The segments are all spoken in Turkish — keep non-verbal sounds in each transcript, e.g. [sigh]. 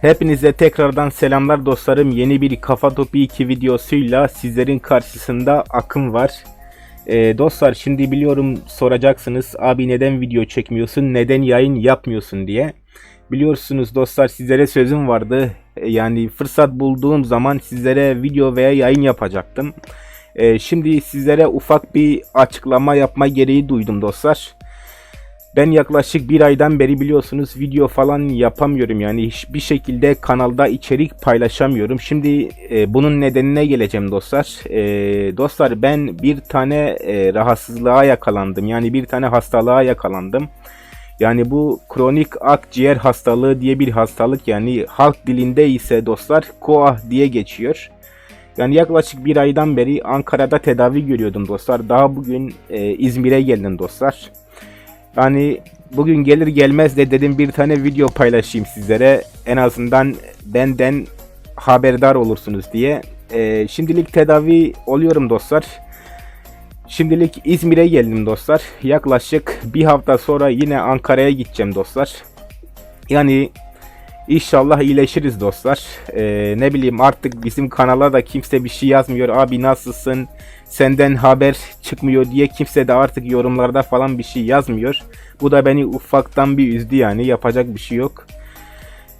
Hepinize tekrardan selamlar dostlarım. Yeni bir Kafa Topu 2 videosuyla sizlerin karşısında Akın var. Ee, dostlar şimdi biliyorum soracaksınız abi neden video çekmiyorsun, neden yayın yapmıyorsun diye. Biliyorsunuz dostlar sizlere sözüm vardı. Ee, Yani fırsat bulduğum zaman sizlere video veya yayın yapacaktım. Ee, şimdi sizlere ufak bir açıklama yapma gereği duydum dostlar. Ben yaklaşık bir aydan beri biliyorsunuz video falan yapamıyorum yani hiçbir şekilde kanalda içerik paylaşamıyorum. Şimdi e, bunun nedenine geleceğim dostlar. E, dostlar ben bir tane e, rahatsızlığa yakalandım yani bir tane hastalığa yakalandım. Yani bu kronik akciğer hastalığı diye bir hastalık yani halk dilinde ise dostlar KOAH diye geçiyor. Yani yaklaşık bir aydan beri Ankara'da tedavi görüyordum dostlar. Daha bugün e, İzmir'e geldim dostlar. Yani bugün gelir gelmez de dedim bir tane video paylaşayım sizlere. En azından benden haberdar olursunuz diye. Ee, şimdilik tedavi oluyorum dostlar. Şimdilik İzmir'e geldim dostlar. Yaklaşık bir hafta sonra yine Ankara'ya gideceğim dostlar. Yani inşallah iyileşiriz dostlar. Ee, ne bileyim artık bizim kanala da kimse bir şey yazmıyor. Abi nasılsın? Senden haber çıkmıyor diye kimse de artık yorumlarda falan bir şey yazmıyor. Bu da beni ufaktan bir üzdü yani yapacak bir şey yok.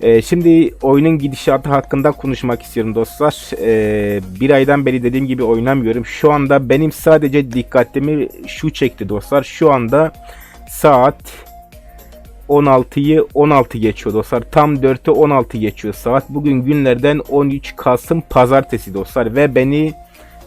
Ee, şimdi oyunun gidişatı hakkında konuşmak istiyorum dostlar. Ee, bir aydan beri dediğim gibi oynamıyorum. Şu anda benim sadece dikkatimi şu çekti dostlar. Şu anda saat 16'yı 16 geçiyor dostlar. Tam 4'te 16 geçiyor saat. Bugün günlerden 13 Kasım pazartesi dostlar ve beni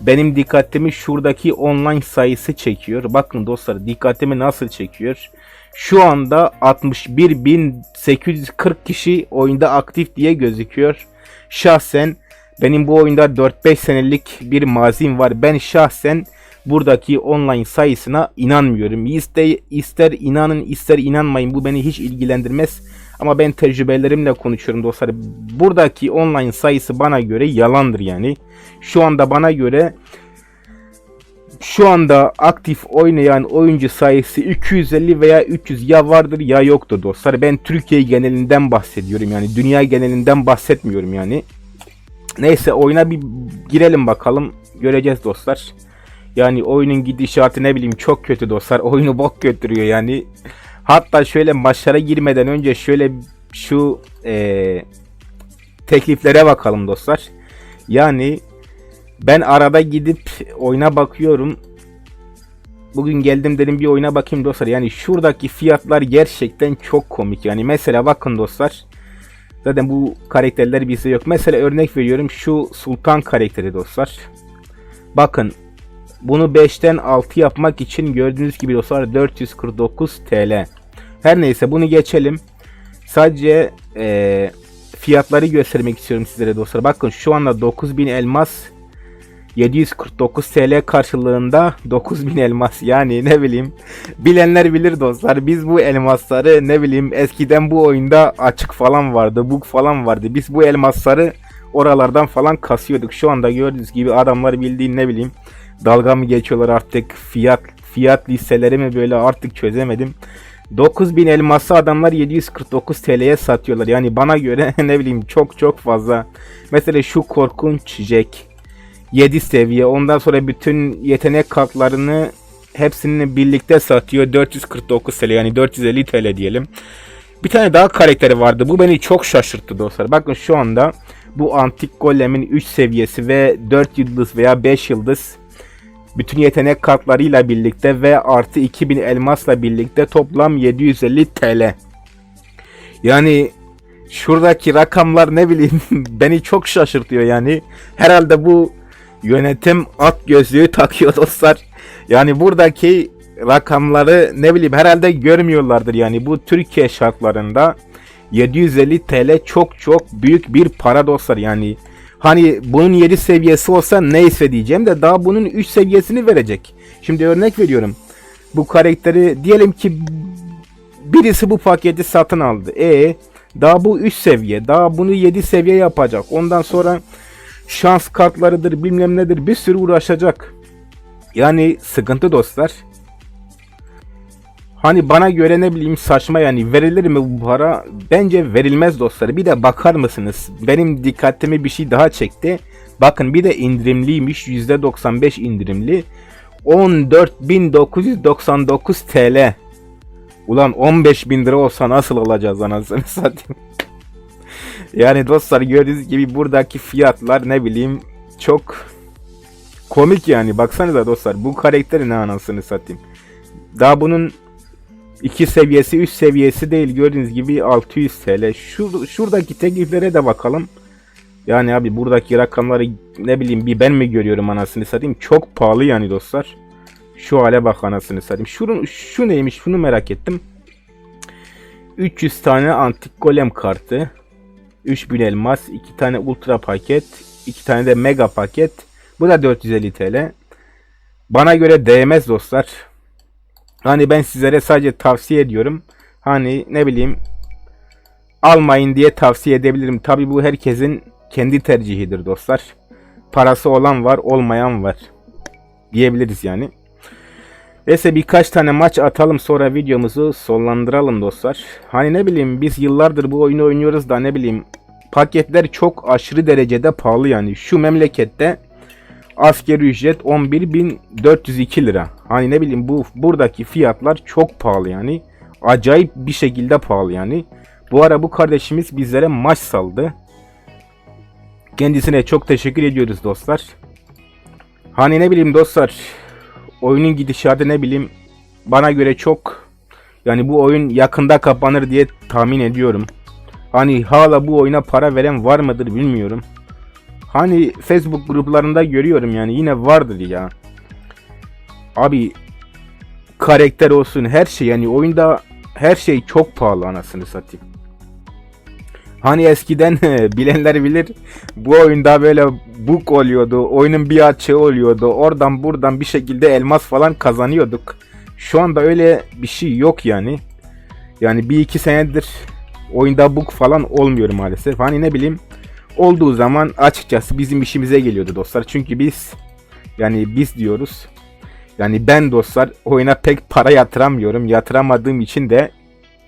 benim dikkatimi şuradaki online sayısı çekiyor. Bakın dostlar dikkatimi nasıl çekiyor. Şu anda 61.840 kişi oyunda aktif diye gözüküyor. Şahsen benim bu oyunda 4-5 senelik bir mazim var. Ben şahsen buradaki online sayısına inanmıyorum. İster, ister inanın ister inanmayın bu beni hiç ilgilendirmez. Ama ben tecrübelerimle konuşuyorum dostlar. Buradaki online sayısı bana göre yalandır yani. Şu anda bana göre şu anda aktif oynayan oyuncu sayısı 250 veya 300 ya vardır ya yoktur dostlar. Ben Türkiye genelinden bahsediyorum yani dünya genelinden bahsetmiyorum yani. Neyse oyuna bir girelim bakalım. Göreceğiz dostlar. Yani oyunun gidişatı ne bileyim çok kötü dostlar. [laughs] Oyunu bok götürüyor yani. Hatta şöyle maçlara girmeden önce şöyle şu eee, tekliflere bakalım dostlar. Yani ben arada gidip oyuna bakıyorum. Bugün geldim dedim bir oyuna bakayım dostlar. Yani şuradaki fiyatlar gerçekten çok komik. Yani mesela bakın dostlar. Zaten bu karakterler bizde yok. Mesela örnek veriyorum şu Sultan karakteri dostlar. Bakın bunu 5'ten 6 yapmak için gördüğünüz gibi dostlar 449 TL. Her neyse bunu geçelim. Sadece eee, fiyatları göstermek istiyorum sizlere dostlar. Bakın şu anda 9000 elmas 749 TL karşılığında 9000 elmas. Yani ne bileyim bilenler bilir dostlar. Biz bu elmasları ne bileyim eskiden bu oyunda açık falan vardı bug falan vardı. Biz bu elmasları oralardan falan kasıyorduk. Şu anda gördüğünüz gibi adamlar bildiğin ne bileyim dalga mı geçiyorlar artık fiyat fiyat listeleri mi böyle artık çözemedim 9000 elması adamlar 749 TL'ye satıyorlar. Yani bana göre [laughs] ne bileyim çok çok fazla. Mesela şu korkunç Jack 7 seviye. Ondan sonra bütün yetenek kartlarını hepsini birlikte satıyor. 449 TL yani 450 TL diyelim. Bir tane daha karakteri vardı. Bu beni çok şaşırttı dostlar. Bakın şu anda bu antik golemin 3 seviyesi ve 4 yıldız veya 5 yıldız bütün yetenek kartlarıyla birlikte ve artı 2000 elmasla birlikte toplam 750 TL. Yani şuradaki rakamlar ne bileyim [laughs] beni çok şaşırtıyor yani. Herhalde bu yönetim at gözlüğü takıyor dostlar. Yani buradaki rakamları ne bileyim herhalde görmüyorlardır yani bu Türkiye şartlarında 750 TL çok çok büyük bir para dostlar yani. Hani bunun 7 seviyesi olsa neyse diyeceğim de daha bunun 3 seviyesini verecek. Şimdi örnek veriyorum. Bu karakteri diyelim ki birisi bu paketi satın aldı. E daha bu 3 seviye. Daha bunu 7 seviye yapacak. Ondan sonra şans kartlarıdır bilmem nedir bir sürü uğraşacak. Yani sıkıntı dostlar. Hani bana göre ne bileyim saçma yani verilir mi bu para? Bence verilmez dostlar. Bir de bakar mısınız? Benim dikkatimi bir şey daha çekti. Bakın bir de indirimliymiş. %95 indirimli. 14.999 TL. Ulan 15.000 lira olsa nasıl alacağız anasını [laughs] satayım. yani dostlar gördüğünüz gibi buradaki fiyatlar ne bileyim çok komik yani. Baksanıza dostlar bu karakteri ne anasını satayım. Daha bunun 2 seviyesi 3 seviyesi değil gördüğünüz gibi 600 TL. Şur şuradaki tekliflere de bakalım. Yani abi buradaki rakamları ne bileyim bir ben mi görüyorum anasını satayım. Çok pahalı yani dostlar. Şu hale bak anasını satayım. Şunun, şu neymiş şunu merak ettim. 300 tane antik golem kartı. 3000 elmas. 2 tane ultra paket. 2 tane de mega paket. Bu da 450 TL. Bana göre değmez dostlar. Hani ben sizlere sadece tavsiye ediyorum. Hani ne bileyim almayın diye tavsiye edebilirim. Tabi bu herkesin kendi tercihidir dostlar. Parası olan var, olmayan var. Diyebiliriz yani. Neyse birkaç tane maç atalım sonra videomuzu sonlandıralım dostlar. Hani ne bileyim biz yıllardır bu oyunu oynuyoruz da ne bileyim paketler çok aşırı derecede pahalı yani. Şu memlekette askeri ücret 11.402 lira. Hani ne bileyim bu buradaki fiyatlar çok pahalı yani. Acayip bir şekilde pahalı yani. Bu ara bu kardeşimiz bizlere maç saldı. Kendisine çok teşekkür ediyoruz dostlar. Hani ne bileyim dostlar oyunun gidişatı ne bileyim bana göre çok yani bu oyun yakında kapanır diye tahmin ediyorum. Hani hala bu oyuna para veren var mıdır bilmiyorum. Hani Facebook gruplarında görüyorum yani yine vardır ya. Abi karakter olsun her şey yani oyunda her şey çok pahalı anasını satayım. Hani eskiden [laughs] bilenler bilir bu oyunda böyle bug oluyordu. Oyunun bir açığı oluyordu. Oradan buradan bir şekilde elmas falan kazanıyorduk. Şu anda öyle bir şey yok yani. Yani bir iki senedir oyunda bug falan olmuyor maalesef. Hani ne bileyim olduğu zaman açıkçası bizim işimize geliyordu dostlar. Çünkü biz yani biz diyoruz. Yani ben dostlar oyuna pek para yatıramıyorum. Yatıramadığım için de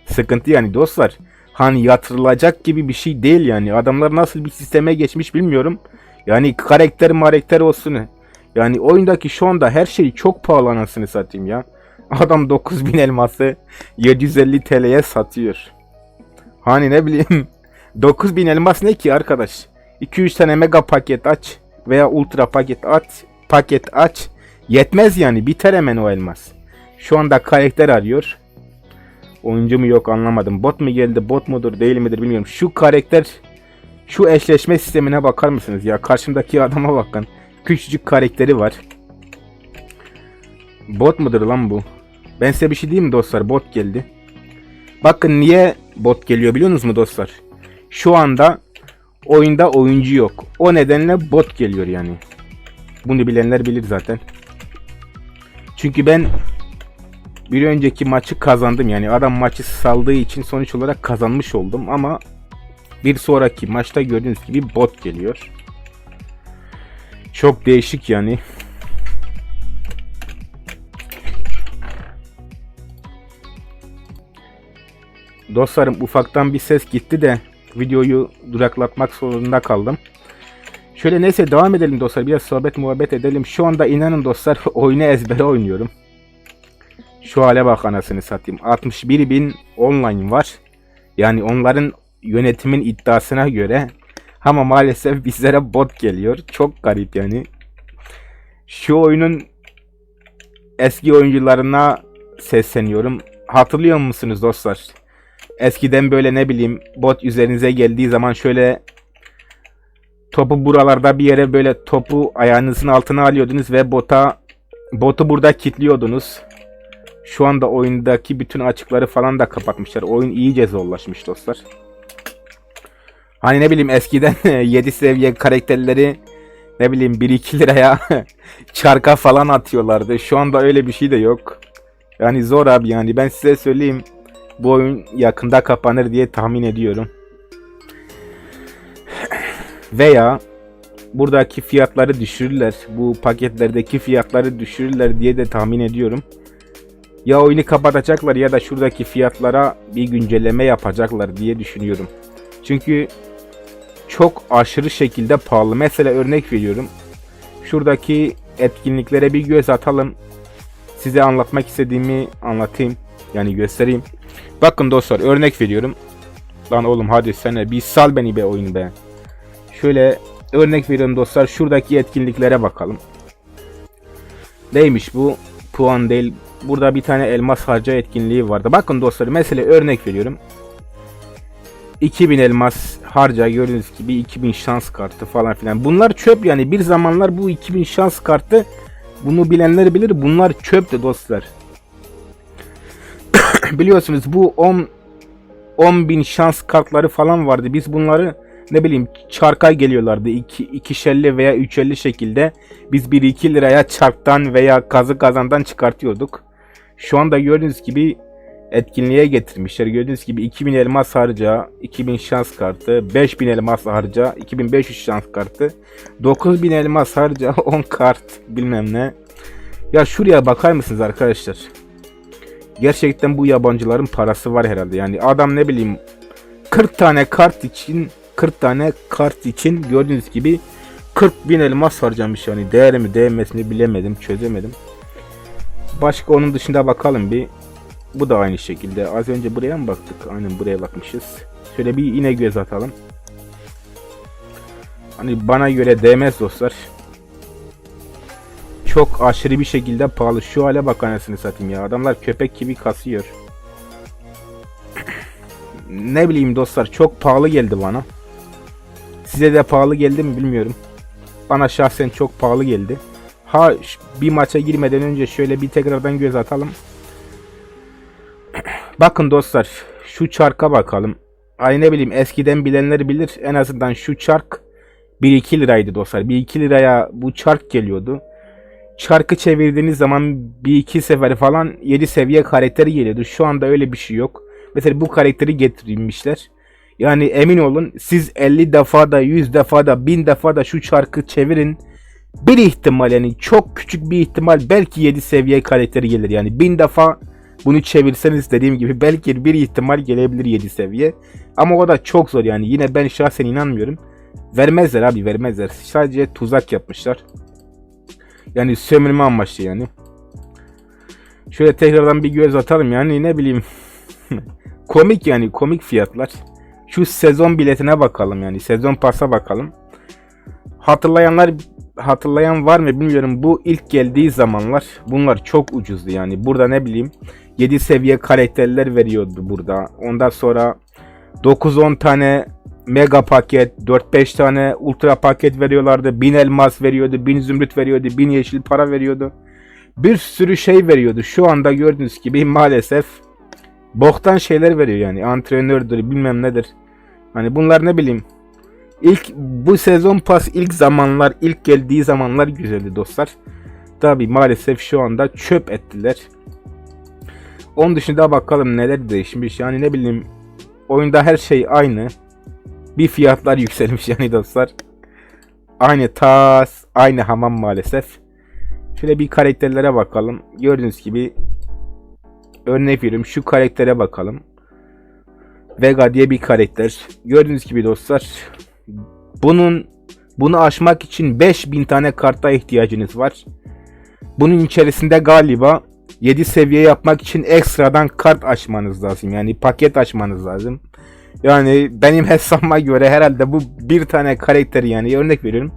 sıkıntı yani dostlar. Hani yatırılacak gibi bir şey değil yani. Adamlar nasıl bir sisteme geçmiş bilmiyorum. Yani karakter marekter olsun. Yani oyundaki şu anda her şey çok pahalı anasını satayım ya. Adam [laughs] 9000 elması 750 TL'ye satıyor. Hani ne bileyim [laughs] 9000 elmas ne ki arkadaş? 2-3 tane mega paket aç veya ultra paket aç, paket aç. Yetmez yani biter hemen o elmas. Şu anda karakter arıyor. Oyuncu mu yok anlamadım. Bot mu geldi bot mudur değil midir bilmiyorum. Şu karakter şu eşleşme sistemine bakar mısınız ya? Karşımdaki adama bakın. Küçücük karakteri var. Bot mudur lan bu? Ben size bir şey diyeyim mi dostlar? Bot geldi. Bakın niye bot geliyor biliyor musunuz mu dostlar? Şu anda oyunda oyuncu yok. O nedenle bot geliyor yani. Bunu bilenler bilir zaten. Çünkü ben bir önceki maçı kazandım. Yani adam maçı saldığı için sonuç olarak kazanmış oldum ama bir sonraki maçta gördüğünüz gibi bot geliyor. Çok değişik yani. Dostlarım ufaktan bir ses gitti de videoyu duraklatmak zorunda kaldım. Şöyle neyse devam edelim dostlar. Biraz sohbet muhabbet edelim. Şu anda inanın dostlar [laughs] oyunu ezbere oynuyorum. Şu hale bak anasını satayım. 61 bin online var. Yani onların yönetimin iddiasına göre ama maalesef bizlere bot geliyor. Çok garip yani. Şu oyunun eski oyuncularına sesleniyorum. Hatırlıyor musunuz dostlar? Eskiden böyle ne bileyim bot üzerinize geldiği zaman şöyle topu buralarda bir yere böyle topu ayağınızın altına alıyordunuz ve bota botu burada kilitliyordunuz. Şu anda oyundaki bütün açıkları falan da kapatmışlar. Oyun iyice zorlaşmış dostlar. Hani ne bileyim eskiden [laughs] 7 seviye karakterleri ne bileyim 1-2 liraya [laughs] çarka falan atıyorlardı. Şu anda öyle bir şey de yok. Yani zor abi yani ben size söyleyeyim. Bu oyun yakında kapanır diye tahmin ediyorum. Veya buradaki fiyatları düşürürler. Bu paketlerdeki fiyatları düşürürler diye de tahmin ediyorum. Ya oyunu kapatacaklar ya da şuradaki fiyatlara bir güncelleme yapacaklar diye düşünüyorum. Çünkü çok aşırı şekilde pahalı. Mesela örnek veriyorum. Şuradaki etkinliklere bir göz atalım. Size anlatmak istediğimi anlatayım. Yani göstereyim. Bakın dostlar örnek veriyorum. Lan oğlum hadi sen bir sal beni be oyun be. Şöyle örnek veriyorum dostlar. Şuradaki etkinliklere bakalım. Neymiş bu? Puan değil. Burada bir tane elmas harca etkinliği vardı. Bakın dostlar mesela örnek veriyorum. 2000 elmas harca gördüğünüz gibi 2000 şans kartı falan filan. Bunlar çöp yani bir zamanlar bu 2000 şans kartı bunu bilenler bilir bunlar çöptü dostlar. [coughs] Biliyorsunuz bu 10 10 bin şans kartları falan vardı. Biz bunları ne bileyim çarka geliyorlardı. 2 ikişerli veya üçerli şekilde biz 1-2 liraya çarktan veya kazı kazandan çıkartıyorduk. Şu anda gördüğünüz gibi etkinliğe getirmişler. Gördüğünüz gibi 2000 elmas harca, 2000 şans kartı, 5000 elmas harca, 2500 şans kartı, 9000 elmas harca, [laughs] 10 kart bilmem ne. Ya şuraya bakar mısınız arkadaşlar? Gerçekten bu yabancıların parası var herhalde. Yani adam ne bileyim 40 tane kart için 40 tane kart için gördüğünüz gibi 40 bin elmas harcamış yani değer mi değmesini bilemedim çözemedim. Başka onun dışında bakalım bir. Bu da aynı şekilde. Az önce buraya mı baktık? Aynen buraya bakmışız. Şöyle bir yine göz atalım. Hani bana göre değmez dostlar. Çok aşırı bir şekilde pahalı. Şu hale bak anasını satayım ya. Adamlar köpek gibi kasıyor. [clears throat] ne bileyim dostlar çok pahalı geldi bana. Size de pahalı geldi mi bilmiyorum. Bana şahsen çok pahalı geldi. Ha bir maça girmeden önce şöyle bir tekrardan göz atalım. [clears throat] Bakın dostlar şu çarka bakalım. Ay ne bileyim eskiden bilenler bilir en azından şu çark 1-2 liraydı dostlar. 1-2 liraya bu çark geliyordu. Çarkı çevirdiğiniz zaman bir iki sefer falan 7 seviye karakteri geliyordu. Şu anda öyle bir şey yok. Mesela bu karakteri getirilmişler. Yani emin olun siz 50 defa da 100 defa da 1000 defa da şu çarkı çevirin. Bir ihtimal yani çok küçük bir ihtimal belki 7 seviye karakteri gelir. Yani 1000 defa bunu çevirseniz dediğim gibi belki bir ihtimal gelebilir 7 seviye. Ama o da çok zor yani. Yine ben şahsen inanmıyorum. Vermezler abi vermezler. Sadece tuzak yapmışlar. Yani sömürme amaçlı yani. Şöyle tekrardan bir göz atalım yani ne bileyim. [laughs] komik yani komik fiyatlar. Şu sezon biletine bakalım yani sezon pasa bakalım. Hatırlayanlar hatırlayan var mı bilmiyorum. Bu ilk geldiği zamanlar bunlar çok ucuzdu yani. Burada ne bileyim 7 seviye karakterler veriyordu burada. Ondan sonra 9-10 tane mega paket, 4-5 tane ultra paket veriyorlardı. 1000 elmas veriyordu, 1000 zümrüt veriyordu, 1000 yeşil para veriyordu. Bir sürü şey veriyordu. Şu anda gördüğünüz gibi maalesef boktan şeyler veriyor yani. Antrenördür, bilmem nedir. Hani bunlar ne bileyim. İlk bu sezon pas ilk zamanlar, ilk geldiği zamanlar güzeldi dostlar. Tabi maalesef şu anda çöp ettiler. Onun dışında bakalım neler değişmiş. Yani ne bileyim oyunda her şey aynı. Bir fiyatlar [laughs] yükselmiş yani dostlar. Aynı tas, aynı hamam maalesef. Şöyle bir karakterlere bakalım. Gördüğünüz gibi örnek veriyorum şu karaktere bakalım. Vega diye bir karakter. Gördüğünüz gibi dostlar bunun bunu aşmak için 5000 tane karta ihtiyacınız var. Bunun içerisinde galiba 7 seviye yapmak için ekstradan kart açmanız lazım. Yani paket açmanız lazım. Yani benim [laughs] hesabıma göre herhalde bu bir tane karakteri yani örnek veriyorum.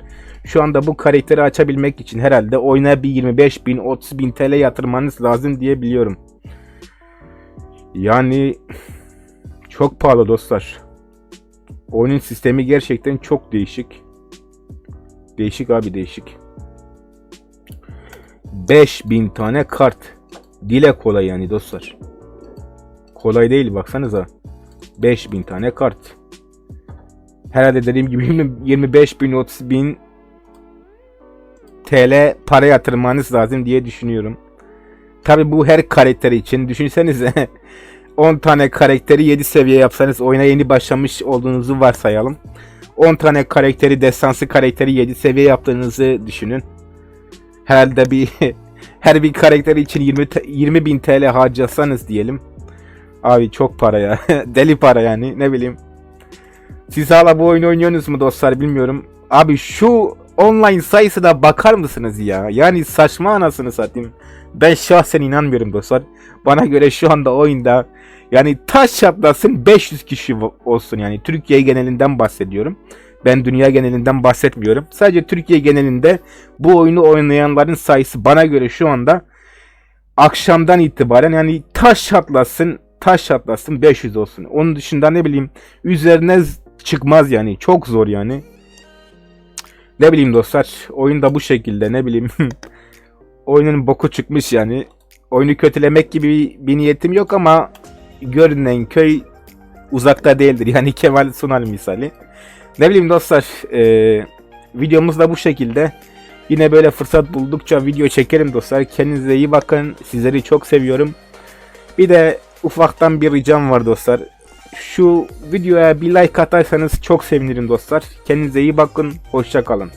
Şu anda bu karakteri açabilmek için herhalde oyuna bir 25 bin 30 bin TL yatırmanız lazım diye biliyorum. Yani çok pahalı dostlar. Oyunun sistemi gerçekten çok değişik. Değişik abi değişik. 5000 tane kart. Dile kolay yani dostlar. Kolay değil baksanıza. 5000 tane kart. Herhalde dediğim gibi 25 bin 30 bin TL para yatırmanız lazım diye düşünüyorum. Tabi bu her karakter için. Düşünsenize [laughs] 10 tane karakteri 7 seviye yapsanız oyuna yeni başlamış olduğunuzu varsayalım. 10 tane karakteri destansı karakteri 7 seviye yaptığınızı düşünün. Herhalde bir [laughs] her bir karakter için 20 te- 20 bin TL harcasanız diyelim. Abi çok para ya. [laughs] Deli para yani ne bileyim. Siz hala bu oyunu oynuyorsunuz mu dostlar bilmiyorum. Abi şu online sayısına bakar mısınız ya? Yani saçma anasını satayım. Ben şahsen inanmıyorum dostlar. Bana göre şu anda oyunda yani taş çatlasın 500 kişi olsun yani. Türkiye genelinden bahsediyorum. Ben dünya genelinden bahsetmiyorum. Sadece Türkiye genelinde bu oyunu oynayanların sayısı bana göre şu anda akşamdan itibaren yani taş çatlasın taş çatlasın 500 olsun. Onun dışında ne bileyim üzerine çıkmaz yani. Çok zor yani. Ne bileyim dostlar. Oyun da bu şekilde ne bileyim. [laughs] Oyunun boku çıkmış yani. Oyunu kötülemek gibi bir niyetim yok ama görünen köy uzakta değildir. [laughs] Yani Kemal Sunal misali. Ne bileyim dostlar. eee videomuz da bu şekilde. Yine böyle fırsat buldukça video çekerim dostlar. Kendinize iyi bakın. Sizleri çok seviyorum. Bir de ufaktan bir ricam var dostlar. Şu videoya bir like atarsanız çok sevinirim dostlar. Kendinize iyi bakın. Hoşça kalın.